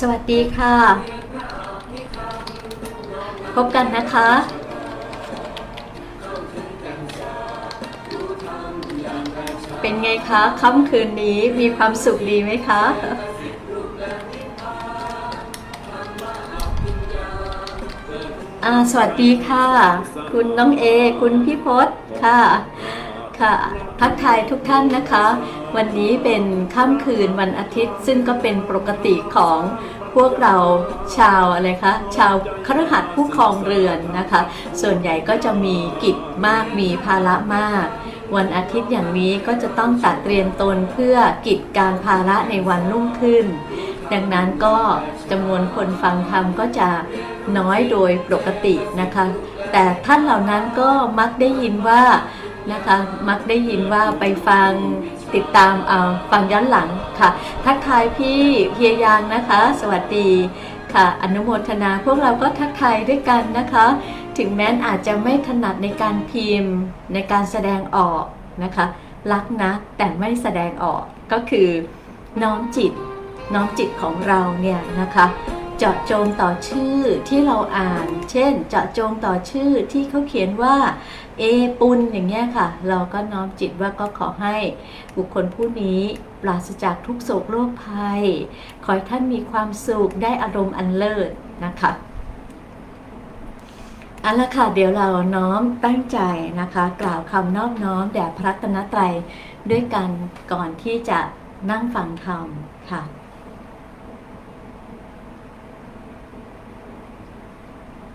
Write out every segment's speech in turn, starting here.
สวัสดีค่ะ พบกันนะคะ เป็นไงคะค่ำคืนนี้มีความสุขดีไหมคะอ่าสวัสดีค่ะ คุณน้องเอ คุณพี่พศค่ะ ค่ะ ทักทายทุกท่านนะคะ วันนี้เป็นค่ำคืนวันอาทิตย์ ซึ่งก็เป็นปกติของพวกเราชาวอะไรคะชาวคฤหัสผู้ครองเรือนนะคะ ส่วนใหญ่ก็จะมีกิจมากมีภาระมาก วันอาทิตย์อย่างนี้ก็จะต้องตัดเตรียมตนเพื่อกิจการภาระในวันรุ่งขึ้น ดังนั้นก็จำนวนคนฟังธรรมก็จะน้อยโดยปกตินะคะ แต่ท่านเหล่านั้นก็มักได้ยินว่า นะคะ มักได้ยินว่าไปฟังติดตามเอาฟังย้อนหลังค่ะ ทักทายพี่เฮียยางนะคะ สวัสดีค่ะ อนุโมทนาพวกเราก็ทักทายด้วยกันนะคะ ถึงแม้นอาจจะไม่ถนัดในการพิมพ์ในการแสดงออกนะคะ รักนะแต่ไม่แสดงออกก็คือน้อมจิตน้อมจิตของเราเนี่ยนะคะ เจาะจงต่อชื่อที่เราอ่าน เช่น เจาะจงต่อชื่อที่เขาเขียนว่าเอปุนอย่างเงี้ยค่ะ เราก็น้อมจิตว่าก็ขอให้บุคคลผู้นี้ปราศจากทุกโศกโรคภัย ขอให้ท่านมีความสุขได้อารมณ์อันเลิศนะคะเอาละค่ะเดี๋ยวเราน้อมตั้งใจนะคะ กล่าวคำนอบน้อมแด่พระตนตรัยด้วยกันก่อนที่จะนั่งฟังธรรมค่ะ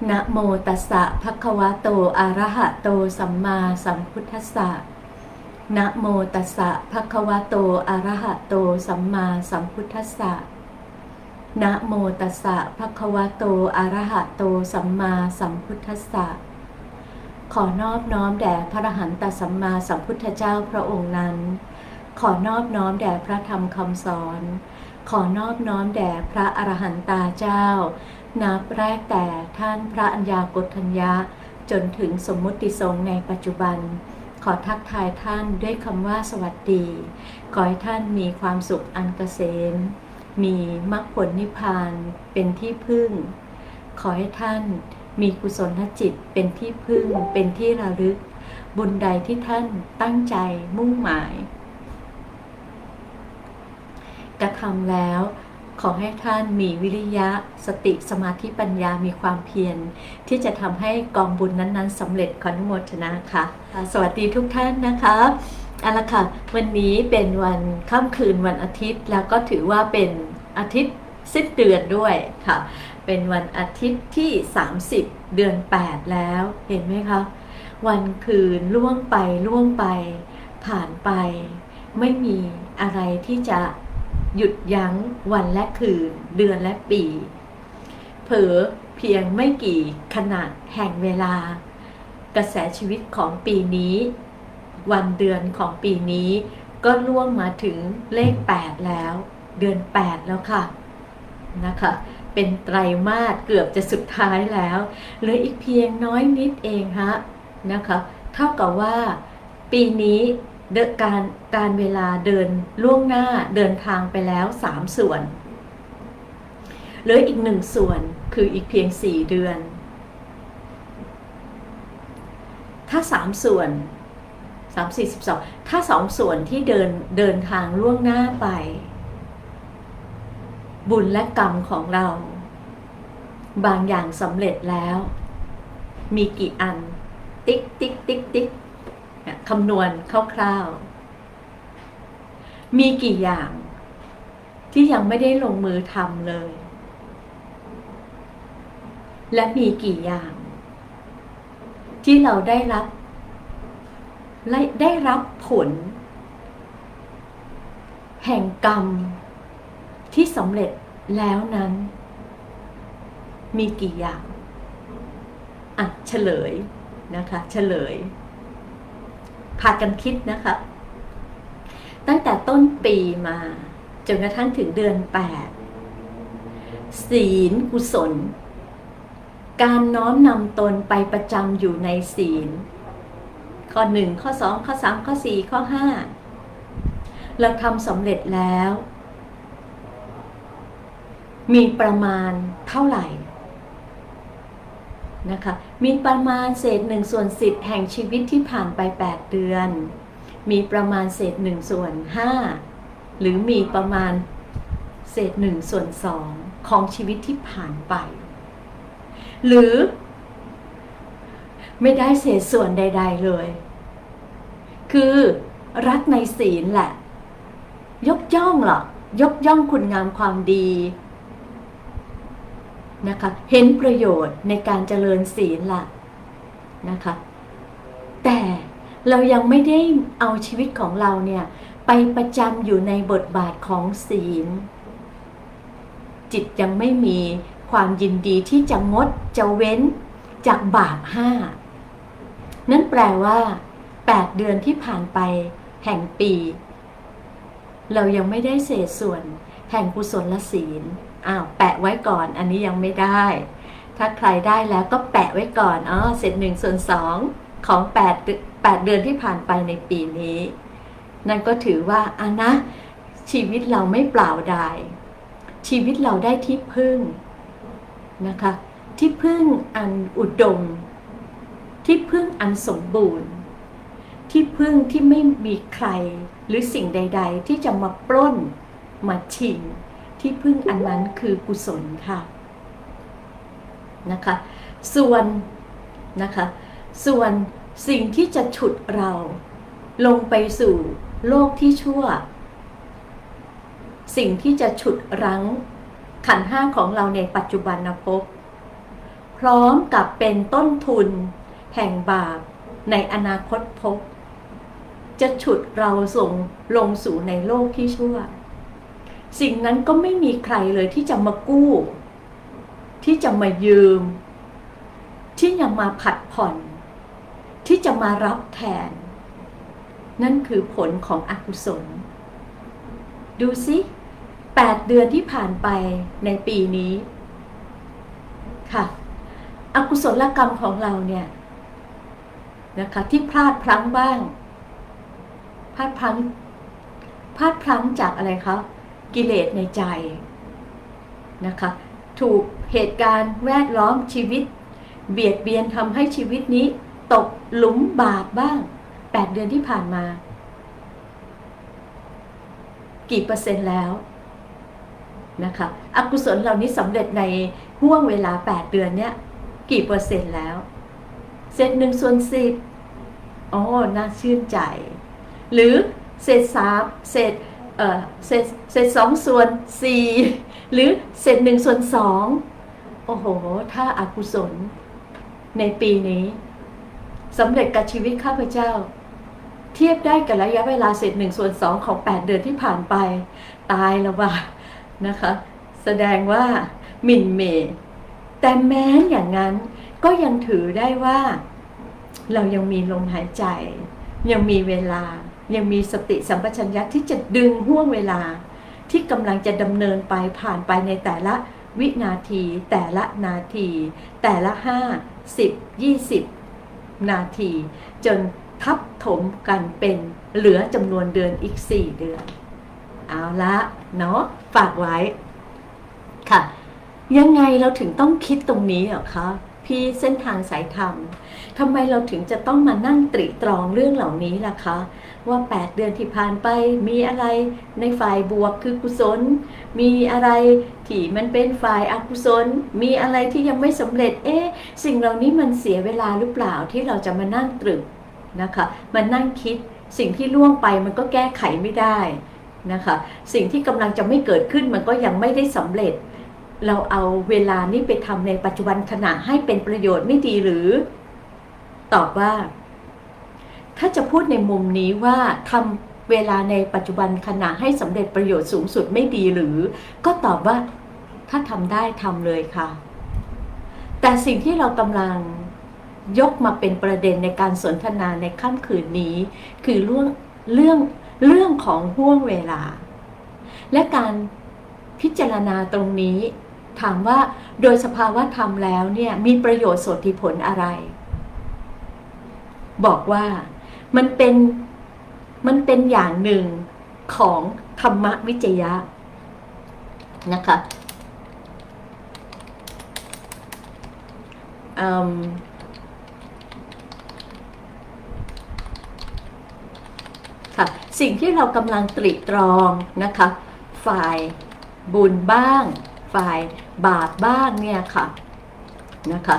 นะโมตัสสะภะคะวะโตอะระหะโตสัมมาสัมพุทธัสสะนะโมตัสสะภะคะวะโตอะระหะโตสัมมาสัมพุทธัสสะนะโมตัสสะภะคะวะโตอะระหะโตสัมมาสัมพุทธัสสะขอนอบน้อมแด่พระอรหันตสัมมาสัมพุทธเจ้าพระองค์นั้น ขอนอบน้อมแด่พระธรรมคำสอน ขอนอบน้อมแด่พระอรหันตาเจ้า นับแรกแต่ท่านพระอัญญากฏัญญะ จนถึงสมมุติทรงในปัจจุบัน ขอทักทายท่านด้วยคำว่าสวัสดี ขอให้ท่านมีความสุขอันเกษม มีมรรคผลนิพพานเป็นที่พึ่ง ขอให้ท่านมีกุศลจิตเป็นที่พึ่งเป็นที่ระลึก บุญใดที่ท่านตั้งใจมุ่งหมาย กระทำแล้ว ขอให้ท่านมีวิริยะ สติสมาธิปัญญามีความเพียร ที่จะทำให้กองบุญนั้นๆสำเร็จขออนุโมทนาค่ะ สวัสดีทุกท่านนะคะเอาละค่ะ วันนี้เป็นวันค่ำคืนวันอาทิตย์ แล้วก็ถือว่าเป็นอาทิตย์สิ้นเดือนด้วยค่ะ เป็นวันอาทิตย์ที่ 30 เดือน 8 แล้วเห็นไหมคะวันคืนล่วงไปล่วงไป ผ่านไป ไม่มีอะไรที่จะ หยุดยั้งวันและคืน เดือนและปี เผลอเพียงไม่กี่ขณะแห่งเวลา กระแสชีวิตของปีนี้ วันเดือนของปีนี้ ก็ล่วงมาถึงเลข 8 แล้ว เดือน 8 แล้วค่ะนะคะเป็นไตรมาสเกือบจะสุดท้ายแล้วเหลืออีกเพียงน้อยนิดเองฮะนะคะเท่ากับว่า ปีนี้ การการเวลาเดินล่วงหน้าเดินทางไปแล้ว 3 ส่วนเหลืออีกหนึ่งส่วนคืออีกเพียง 4 เดือน ถ้า 3 ส่วน 3 4 12 ถ้า 2 ส่วนที่เดินเดินทางล่วงหน้าไป บุญและกรรมของเรา บางอย่างสำเร็จแล้ว มีกี่อัน ติ๊กติ๊กติ๊กติ๊ก คำนวณคร่าวๆ มีกี่อย่างที่ยังไม่ได้ลงมือทำเลย และมีกี่อย่าง ที่เราได้รับ ได้รับผล แห่งกรรม ที่สำเร็จแล้วนั้น มีกี่อย่าง อะ เฉลยนะคะ เฉลย พากันคิดนะคะ ตั้งแต่ต้นปีมาจนกระทั่งถึงเดือน8ศีลกุศล การน้อมนำตนไปประจำอยู่ในศีล ข้อ1ข้อ2ข้อ3ข้อ4ข้อ5เราทำสำเร็จแล้ว มีประมาณเท่าไหร่ นะคะมีประมาณเศษหนึ่งส่วนสิบแห่งชีวิตที่ผ่านไป 8 เดือน มีประมาณเศษหนึ่งส่วนห้าหรือมีประมาณเศษหนึ่งส่วนสองของชีวิตที่ผ่านไป หรือ ไม่ได้เศษส่วนใด ๆเลย คือรักในศีลแหละ ยกย่องหรอยกย่องคุณงามความดี นะคะเห็นประโยชน์ในการเจริญศีลละนะคะ แต่เรายังไม่ได้เอาชีวิตของเราเนี่ยไปประจำอยู่ในบทบาทของศีล จิตยังไม่มีความยินดีที่จะงดจะเว้นจากบาปห้านั่นแปลว่า 8 เดือนที่ผ่านไปแห่งปี เรายังไม่ได้เศษส่วนแห่งกุศลศีล อ้าวแปะไว้ก่อน อันนี้ยังไม่ได้ ถ้าใครได้แล้วก็แปะไว้ก่อนอ๋อเศษหนึ่งส่วนสองของ8เดือน8เดือนที่ผ่านไปในปีนี้ นั่นก็ถือว่าอะนะ ชีวิตเราไม่เปล่าดายชีวิตเราได้ที่พึ่งนะคะ ที่พึ่งอันอุดม ที่พึ่งอันสมบูรณ์ ที่พึ่งที่ไม่มีใครหรือสิ่งใด ๆ ที่จะมาปล้นมาชิง ที่พึ่งอันนั้นคือกุศลค่ะนะคะ ส่วนนะคะ ส่วนสิ่งที่จะฉุดเราลงไปสู่โลกที่ชั่ว สิ่งที่จะฉุดรั้งขันห้าของเราในปัจจุบันภพพร้อมกับเป็นต้นทุน แห่งบาปในอนาคตภพจะฉุดเราส่งลงสู่ในโลกที่ชั่ว สิ่งนั้นก็ไม่มีใครเลยที่จะมากู้ ที่จะมายืม ที่จะมาผัดผ่อน ที่จะมารับแทน นั่นคือผลของอกุศล ดูสิแปดเดือนที่ผ่านไปในปีนี้ ค่ะ อกุศลกรรมของเราเนี่ยนะคะที่พลาดพลั้งบ้าง พลาดพลั้งพลาดพลั้งจากอะไรคะ กิเลสในใจนะคะ ถูกเหตุการณ์แวดล้อมชีวิต เบียดเบียนทำให้ชีวิตนี้ ตกหลุมบาปบ้างแปดเดือนที่ผ่านมา กี่เปอร์เซ็นต์แล้วนะคะอกุศลเหล่านี้สำเร็จในห่วงเวลา 8 เดือนเนี้ยกี่เปอร์เซ็นต์แล้ว เศษหนึ่งส่วนสิบอ๋อน่าชื่นใจ หรือเศษสามเศษ เออเศษเศษสองส่วนสี่หรือเศษหนึ่งส่วนสองโอ้โห ถ้าอากุศล ในปีนี้สำเร็จกับชีวิตข้าพเจ้า เทียบได้กับระยะเวลาเศษหนึ่งส่วนสองของ 8 เดือนที่ผ่านไป ตายแล้วว่านะคะ แสดงว่ามินเม แต่แม้อย่างนั้นก็ยังถือได้ว่า เรายังมีลมหายใจ ยังมีเวลา ยังมีสติสัมปชัญญะที่จะดึงห่วงเวลา ที่กำลังจะดำเนินไปผ่านไปในแต่ละวินาที แต่ละนาที แต่ละห้าสิบยี่สิบนาที จนทับถมกันเป็นเหลือจำนวนเดือนอีก 4 เดือน เอาละเนาะฝากไว้ ค่ะ ยังไงเราถึงต้องคิดตรงนี้เหรอคะ พี่เส้นทางสายธรรมทำไมเราถึงจะต้องมานั่งตริตรองเรื่องเหล่านี้ล่ะคะ ว่า 8 เดือนที่ผ่านไปมีอะไรในฝ่ายบวกคือกุศล มีอะไรที่มันเป็นฝ่ายอกุศล มีอะไรที่ยังไม่สำเร็จ เอ๊ะสิ่งเหล่านี้มันเสียเวลาหรือเปล่าที่เราจะมานั่งตรึกนะคะมานั่งคิดสิ่งที่ล่วงไปมันก็แก้ไขไม่ได้นะคะ สิ่งที่กำลังจะไม่เกิดขึ้นมันก็ยังไม่ได้สำเร็จ เราเอาเวลานี้ไปทำในปัจจุบันขณะให้เป็นประโยชน์ไม่ดีหรือ ตอบว่า ถ้าจะพูดในมุมนี้ว่าทำเวลาในปัจจุบันขณะให้สำเร็จประโยชน์สูงสุดไม่ดีหรือ ก็ตอบว่า ถ้าทำได้ทำเลยค่ะ แต่สิ่งที่เรากำลังยกมาเป็นประเด็นในการสนทนาในค่ำคืนนี้ คือเรื่องเรื่องเรื่องของห่วงเวลา และการพิจารณาตรงนี้ ถามว่าโดยสภาวะธรรมแล้วเนี่ยมีประโยชน์สดทิผลอะไร บอกว่ามันเป็นมันเป็นอย่างหนึ่งของธรรมวิจยะนะคะค่ะสิ่งที่เรากำลังตรีตรองนะคะ ฝ่ายบุญบ้าง ฝ่ายบาปบ้างเนี่ยค่ะนะคะ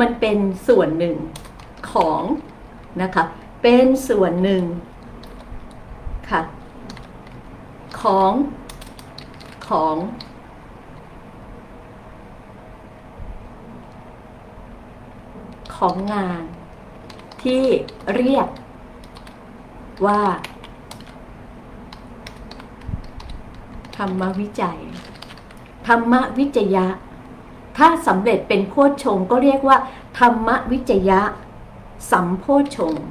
มันเป็นส่วนหนึ่งของนะคะเป็นส่วนหนึ่งค่ะของของของงานที่เรียกว่าธรรมวิจัย ธรรมวิจยะ ถ้าสำเร็จเป็นโพชฌงก็เรียกว่า ธรรมวิจยะ สัมโพชฌง์